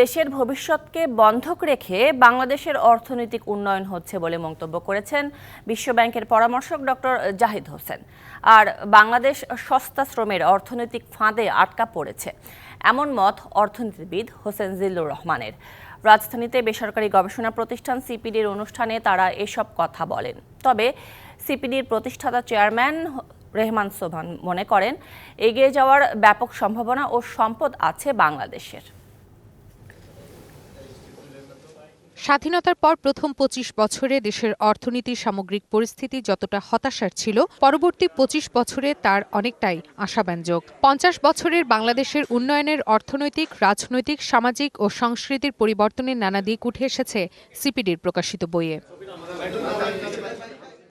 দেশের ভবিষ্যৎকে বন্ধক রেখে বাংলাদেশের অর্থনৈতিক উন্নয়ন হচ্ছে বলে মন্তব্য করেছেন বিশ্বব্যাংকের পরামর্শক ডক্টর জাহিদ হোসেন। আর বাংলাদেশ সস্তা শ্রমের অর্থনৈতিক ফাঁদে আটকা পড়েছে। এমন মত অর্থনীতিবিদ হোসেন জিল্লুর রহমানের। রাজধানীতে বেসরকারি গবেষণা প্রতিষ্ঠান সিপিডির অনুষ্ঠানে তারা এসব কথা বলেন। তবে সিপিডির প্রতিষ্ঠাতা চেয়ারম্যান রেহমান সোভান মনে করেন, এগিয়ে যাওয়ার ব্যাপক সম্ভাবনা ও সম্পদ আছে বাংলাদেশের। স্বাধীনতার পর প্রথম পঁচিশ বছরে দেশের অর্থনীতির সামগ্রিক পরিস্থিতি যতটা হতাশার ছিল, পরবর্তী পঁচিশ বছরে তার অনেকটাই আশাব্যঞ্জক। পঞ্চাশ বছরের বাংলাদেশের উন্নয়নের অর্থনৈতিক, রাজনৈতিক, সামাজিক ও সংস্কৃতির পরিবর্তনের নানা দিক উঠে এসেছে সিপিডির প্রকাশিত বইয়ে।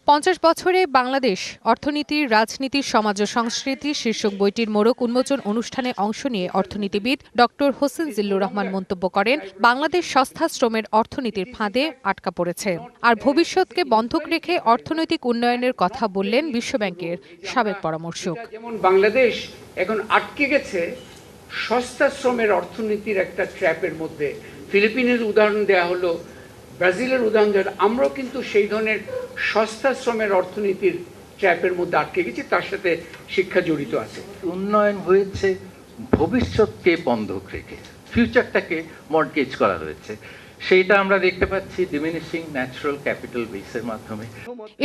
পঞ্চাশ বছরে বাংলাদেশ অর্থনীতি, রাজনীতি, সমাজ ও সংস্কৃতি শীর্ষক বইটির মোড়ক উন্মোচন অনুষ্ঠানে অংশ নিয়ে অর্থনীতিবিদ ডক্টর হোসেন জিল্লুর রহমান মন্তব্য করেন, বাংলাদেশ সস্তা শ্রমের অর্থনীতির ফাঁদে আটকা পড়েছে। আর ভবিষ্যৎকে বন্ধক রেখে অর্থনৈতিক উন্নয়নের কথা বললেন বিশ্বব্যাংকের সাবেক পরামর্শক। যেমন বাংলাদেশ এখন আটকে গেছে সস্তা শ্রমের অর্থনীতির একটা ট্র্যাপের মধ্যে। ফিলিপিনের উদাহরণ দেয়া হলো ব্রাজিলের উদাহরণ হলো। আমরাও কিন্তু সেই ধরনের সস্তা শ্রমের অর্থনীতির ট্র্যাপের মধ্যে আটকে গেছি তার সাথে শিক্ষা জড়িত আছে। উন্নয়ন হয়েছে ভবিষ্যৎকে বন্ধক রেখে ফিউচারটাকে মর্টগেজ করা হয়েছে। সেইটা আমরা দেখতে পাচ্ছি ডিমিনিশিং ন্যাচারাল ক্যাপিটাল বেসের মাধ্যমে।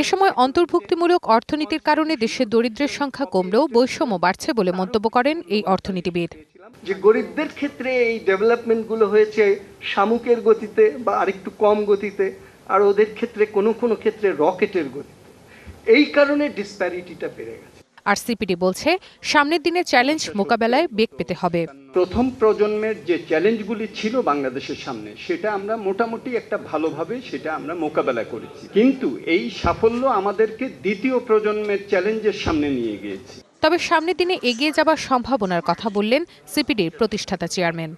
এ সময় অন্তর্ভুক্তিমূলক অর্থনীতির কারণে দেশের দরিদ্রের সংখ্যা কমলেও বৈষম্য বাড়ছে বলে মন্তব্য করেন এই অর্থনীতিবিদ। যে গরিবদের ক্ষেত্রে এই ডেভেলপমেন্টগুলো হয়েছে শামুকের গতিতে বা আরেকটু কম গতিতে আর ওদের ক্ষেত্রে কোনো কোনো ক্ষেত্রে রকেটের গতিতে। এই কারণে ডিসপ্যারিটিটা বেড়ে গেছে। আর সিপিডি বলছে সামনের দিনে চ্যালেঞ্জ মোকাবেলায় বেগ পেতে হবে। প্রথম প্রজন্মের যে চ্যালেঞ্জগুলি ছিল বাংলাদেশের সামনে সেটা আমরা মোটামুটি একটা ভালোভাবে সেটা আমরা মোকাবেলা করেছি। কিন্তু এই সাফল্য আমাদেরকে দ্বিতীয় প্রজন্মের চ্যালেঞ্জের সামনে নিয়ে গিয়েছে। তবে সামনে দিনে এগিয়ে যাবার সম্ভাবনার কথা বললেন সিপিডির প্রতিষ্ঠাতা chairman.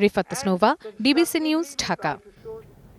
Rifat Nova DBC news Dhaka.